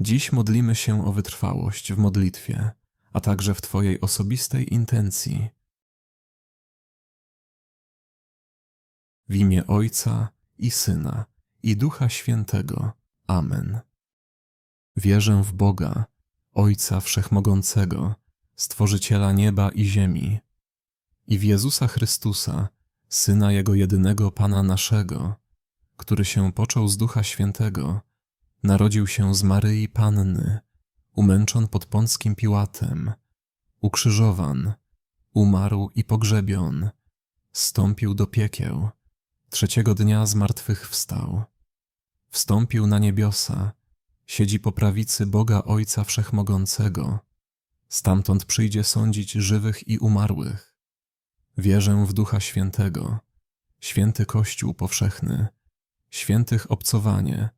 Dziś modlimy się o wytrwałość w modlitwie, a także w Twojej osobistej intencji. W imię Ojca i Syna i Ducha Świętego. Amen. Wierzę w Boga, Ojca Wszechmogącego, Stworzyciela nieba i ziemi, i w Jezusa Chrystusa, Syna Jego jedynego Pana naszego, który się począł z Ducha Świętego, narodził się z Maryi Panny, umęczon pod Pąckim Piłatem, ukrzyżowan, umarł i pogrzebion, stąpił do piekieł, trzeciego dnia z martwych wstał, wstąpił na niebiosa, siedzi po prawicy Boga Ojca Wszechmogącego, stamtąd przyjdzie sądzić żywych i umarłych. Wierzę w Ducha Świętego, święty Kościół powszechny, świętych obcowanie,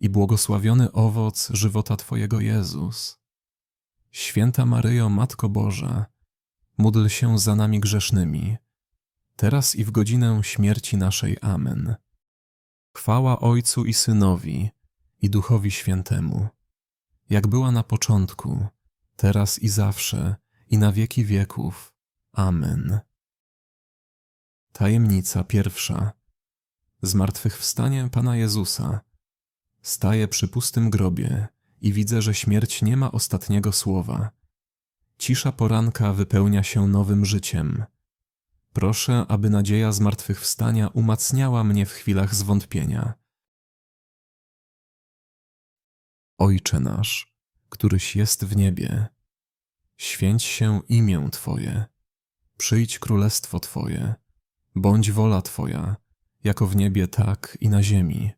i błogosławiony owoc żywota Twojego Jezus. Święta Maryjo, Matko Boża, módl się za nami grzesznymi, teraz i w godzinę śmierci naszej. Amen. Chwała Ojcu i Synowi i Duchowi Świętemu, jak była na początku, teraz i zawsze, i na wieki wieków. Amen. Tajemnica pierwsza. Zmartwychwstanie Pana Jezusa. Staję przy pustym grobie i widzę, że śmierć nie ma ostatniego słowa. Cisza poranka wypełnia się nowym życiem. Proszę, aby nadzieja zmartwychwstania umacniała mnie w chwilach zwątpienia. Ojcze nasz, któryś jest w niebie, święć się imię Twoje, przyjdź królestwo Twoje, bądź wola Twoja, jako w niebie, tak i na ziemi.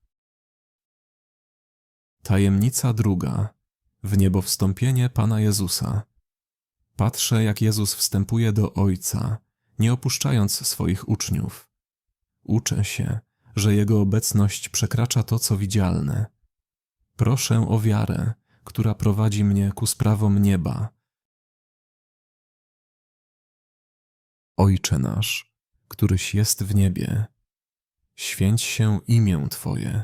Tajemnica druga. W niebo wstąpienie Pana Jezusa. Patrzę, jak Jezus wstępuje do Ojca, nie opuszczając swoich uczniów. Uczę się, że Jego obecność przekracza to, co widzialne. Proszę o wiarę, która prowadzi mnie ku sprawom nieba. Ojcze nasz, któryś jest w niebie, święć się imię Twoje,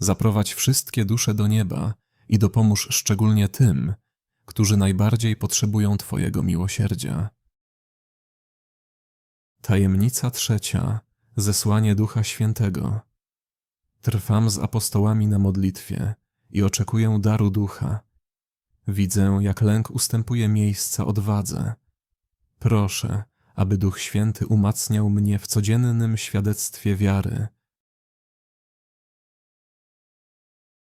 zaprowadź wszystkie dusze do nieba i dopomóż szczególnie tym, którzy najbardziej potrzebują Twojego miłosierdzia. Tajemnica trzecia. Zesłanie Ducha Świętego. Trwam z apostołami na modlitwie i oczekuję daru Ducha. Widzę, jak lęk ustępuje miejsca odwadze. Proszę, aby Duch Święty umacniał mnie w codziennym świadectwie wiary.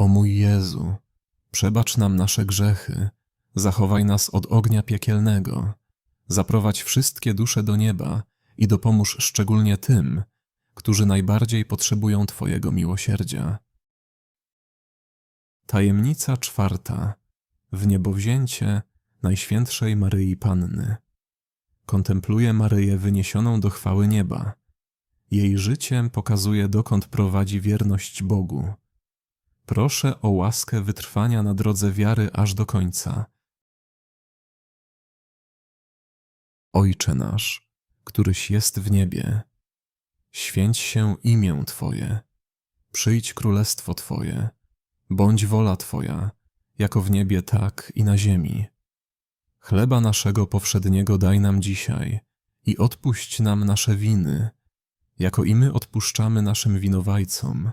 O mój Jezu, przebacz nam nasze grzechy, zachowaj nas od ognia piekielnego, zaprowadź wszystkie dusze do nieba i dopomóż szczególnie tym, którzy najbardziej potrzebują Twojego miłosierdzia. Tajemnica czwarta. W niebowzięcie Najświętszej Maryi Panny. Kontempluje Maryję wyniesioną do chwały nieba. Jej życiem pokazuje, dokąd prowadzi wierność Bogu. Proszę o łaskę wytrwania na drodze wiary aż do końca. Ojcze nasz, któryś jest w niebie, święć się imię Twoje, przyjdź królestwo Twoje, bądź wola Twoja, jako w niebie, tak i na ziemi. Chleba naszego powszedniego daj nam dzisiaj i odpuść nam nasze winy, jako i my odpuszczamy naszym winowajcom,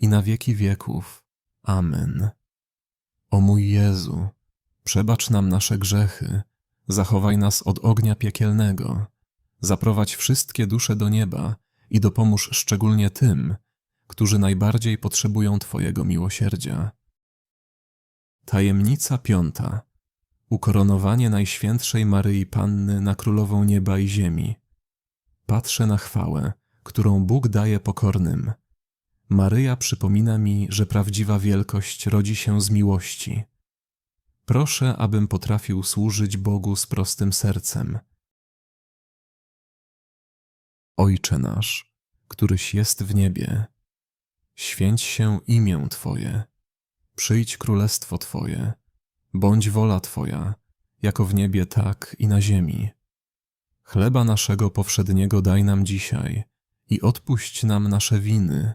i na wieki wieków. Amen. O mój Jezu, przebacz nam nasze grzechy, zachowaj nas od ognia piekielnego, zaprowadź wszystkie dusze do nieba i dopomóż szczególnie tym, którzy najbardziej potrzebują Twojego miłosierdzia. Tajemnica piąta. Ukoronowanie Najświętszej Maryi Panny na Królową Nieba i Ziemi. Patrzę na chwałę, którą Bóg daje pokornym. Maryja przypomina mi, że prawdziwa wielkość rodzi się z miłości. Proszę, abym potrafił służyć Bogu z prostym sercem. Ojcze nasz, któryś jest w niebie, święć się imię Twoje, przyjdź królestwo Twoje, bądź wola Twoja, jako w niebie, tak i na ziemi. Chleba naszego powszedniego daj nam dzisiaj i odpuść nam nasze winy,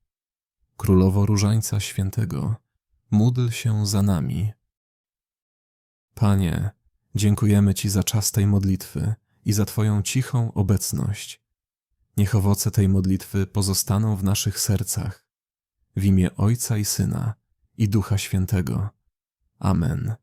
Królowo Różańca Świętego, módl się za nami. Panie, dziękujemy Ci za czas tej modlitwy i za Twoją cichą obecność. Niech owoce tej modlitwy pozostaną w naszych sercach. W imię Ojca i Syna i Ducha Świętego. Amen.